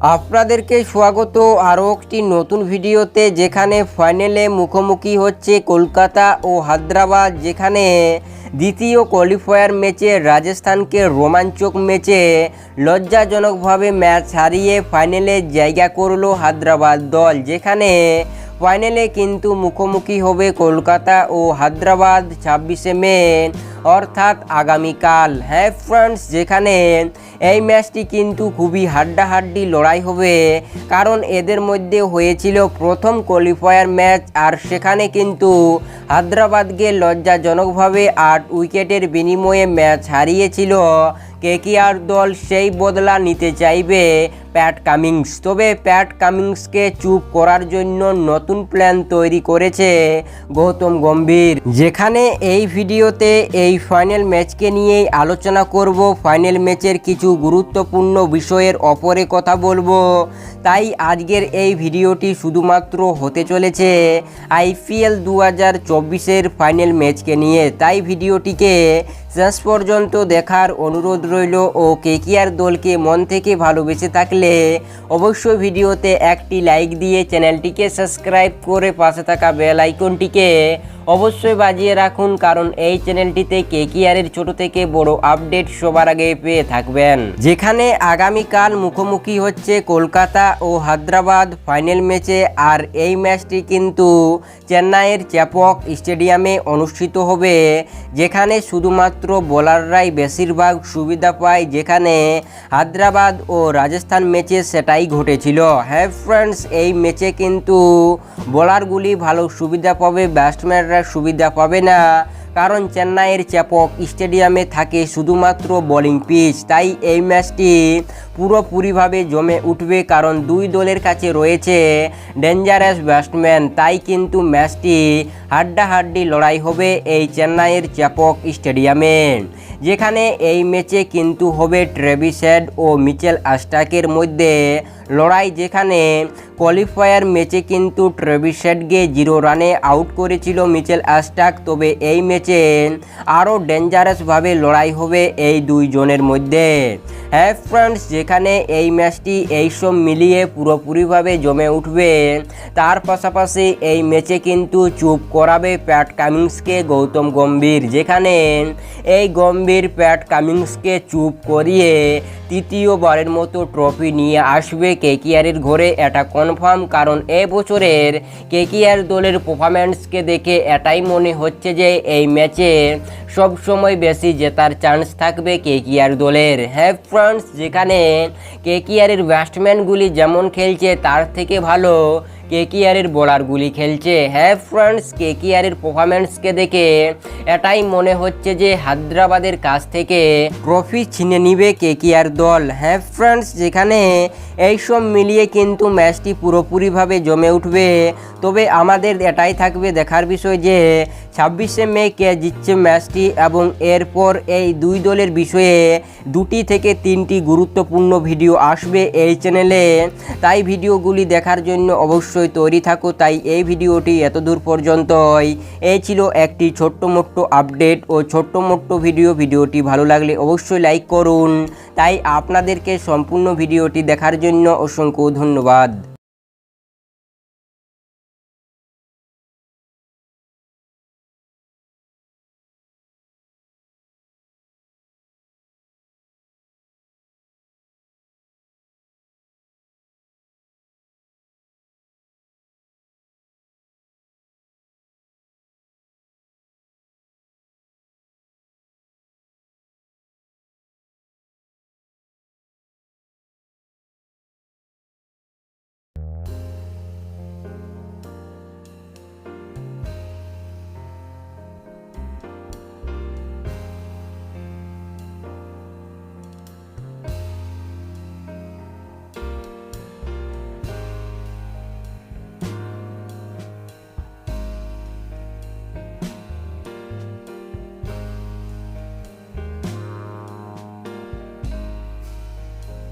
আপনাদেরকে স্বাগত আরও একটি নতুন ভিডিওতে যেখানে ফাইনালে মুখোমুখি হচ্ছে কলকাতা ও হায়দ্রাবাদ, যেখানে দ্বিতীয় কোয়ালিফায়ার ম্যাচে রাজস্থানকে রোমাঞ্চক ম্যাচে লজ্জাজনকভাবে ম্যাচ হারিয়ে ফাইনালে জায়গা করল হায়দ্রাবাদ দল, যেখানে ফাইনালে কিন্তু মুখোমুখি হবে কলকাতা ও হায়দ্রাবাদ ছাব্বিশে মে, অর্থাৎ আগামীকাল। হ্যাঁ ফ্রেন্ডস যেখানে এই ম্যাচটি কিন্তু খুবই হাড্ডাহাড্ডি লড়াই হবে, কারণ এদের মধ্যে হয়েছিল প্রথম কোয়ালিফায়ার ম্যাচ আর সেখানে কিন্তু হায়দ্রাবাদকে লজ্জাজনকভাবে আট উইকেটের বিনিময়ে ম্যাচ হারিয়েছিল কেকিআর দল সেই বদলা নিতে চাইবে? Pat Cummins. তবে প্যাট কামিংসকে চুপ করার জন্য নতুন প্ল্যান তৈরি করেছে গৌতম গম্ভীর। যেখানে এই ভিডিওতে এই ফাইনাল ম্যাচকে নিয়েই আলোচনা করব। ফাইনাল ম্যাচের কিছু গুরুত্বপূর্ণ বিষয়ের অপরে কথা বলব। তাই আজকের এই ভিডিওটি শুধুমাত্র হতে চলেছে আইপিএল দু হাজার চব্বিশের ফাইনাল ম্যাচকে নিয়ে। তাই ভিডিওটিকে শেষ পর্যন্ত দেখার অনুরোধ রইল ও কেকিআর দলকে মন থেকে ভালোবেসে থাকলে অবশ্যই ভিডিওতে একটি লাইক দিয়ে চ্যানেলটিকে সাবস্ক্রাইব করে পাশে থাকা বেল আইকনটিকে অবশ্যই বাজিয়ে রাখুন, কারণ এই চ্যানেলটিতে কেকিআরের ছোট থেকে বড় আপডেট সবার আগে পেয়ে থাকবেন। যেখানে আগামীকাল মুখোমুখি হচ্ছে কলকাতা ও হায়দ্রাবাদ ফাইনাল ম্যাচে, আর এই ম্যাচটি কিন্তু চেন্নাইয়ের চ্যাপক স্টেডিয়ামে অনুষ্ঠিত হবে, যেখানে শুধুমাত্র বোলাররাই বেশিরভাগ সুবিধা পায়, যেখানে হায়দ্রাবাদ ও রাজস্থান ম্যাচে সেটাই ঘটেছিল। হ্যাঁ ফ্রেন্ডস এই ম্যাচে কিন্তু বোলারগুলি ভালো সুবিধা পাবে ব্যাটসম্যানরা সুবিধা পাবে না। কারণ চেন্নাইয়ের চ্যাপক স্টেডিয়ামে থাকে শুধুমাত্র বোলিং পিচ। তাই এই ম্যাচটি পুরোপুরিভাবে জমে উঠবে কারণ দুই দলের কাছে রয়েছে ডেঞ্জারাস ব্যাটসম্যান। তাই কিন্তু ম্যাচটি হাড্ডাহাড্ডি লড়াই হবে এই চেন্নাইয়ের চ্যাপক স্টেডিয়ামে। যেখানে এই ম্যাচে কিন্তু হবে ট্রেভিসেড ও মিচেল আস্টাকের মধ্যে লড়াই যেখানে কোয়ালিফায়ার ম্যাচে কিন্তু ট্রেভিসেডকে জিরো রানে আউট করেছিল মিচেল অ্যাস্টাক তবে এই ম্যাচে আরও ডেঞ্জারাসভাবে লড়াই হবে এই দুই জনের মধ্যে। হ্যাঁ ফ্রেন্ডস যেখানে এই ম্যাচটি এইসব মিলিয়ে পুরোপুরিভাবে জমে উঠবে, তার পাশাপাশি এই ম্যাচে কিন্তু চুপ করাবে প্যাট কামিংসকে গৌতম গম্ভীর। যেখানে এই গম্ভীর প্যাট কামিংসকে চুপ করিয়ে তৃতীয়বারের মতো ট্রফি নিয়ে আসবে কেকিআরের ঘরে। এটা কনফার্ম কারণ এ বছরের কেকিআর দলের পারফরম্যান্সকে দেখে এটাই মনে হচ্ছে যে এই ম্যাচে সবসময় বেশি জেতার চান্স থাকবে কেকিআর দলের। হ্যাঁ ফ্রান্স যেখানে কেকিআরের ব্যাটসম্যানগুলি যেমন খেলছে, তার থেকে ভালো কেকিআরের বোলারগুলি খেলছে। হ্যাঁ ফ্রেন্ডস কেকিআরের পারফরম্যান্সকে দেখে এটাই মনে হচ্ছে যে হায়দ্রাবাদের কাছ থেকে ট্রফি ছিনে নিবে কেকিআর দল। হ্যাঁ ফ্রান্স যেখানে এইসব মিলিয়ে কিন্তু ম্যাচটি পুরোপুরিভাবে জমে উঠবে। তবে আমাদের এটাই থাকবে দেখার বিষয় যে ছাব্বিশে মে কে জিতছে ম্যাচটি এবং এরপর এই দুই দলের বিষয়ে দুটি থেকে তিনটি গুরুত্বপূর্ণ ভিডিও আসবে এই চ্যানেলে। তাই ভিডিওগুলি দেখার জন্য অবশ্যই তৈরি থাকো, তাই এই ভিডিওটি এত দূর পর্যন্তই। এই ছিল একটি ছোট্ট মোট্ট আপডেট ও ছোট্ট মোট্ট ভিডিও। ভিডিওটি ভালো লাগলে অবশ্যই লাইক করুন। তাই আপনাদেরকে সম্পূর্ণ ভিডিওটি দেখার জন্য অসংখ্য ধন্যবাদ।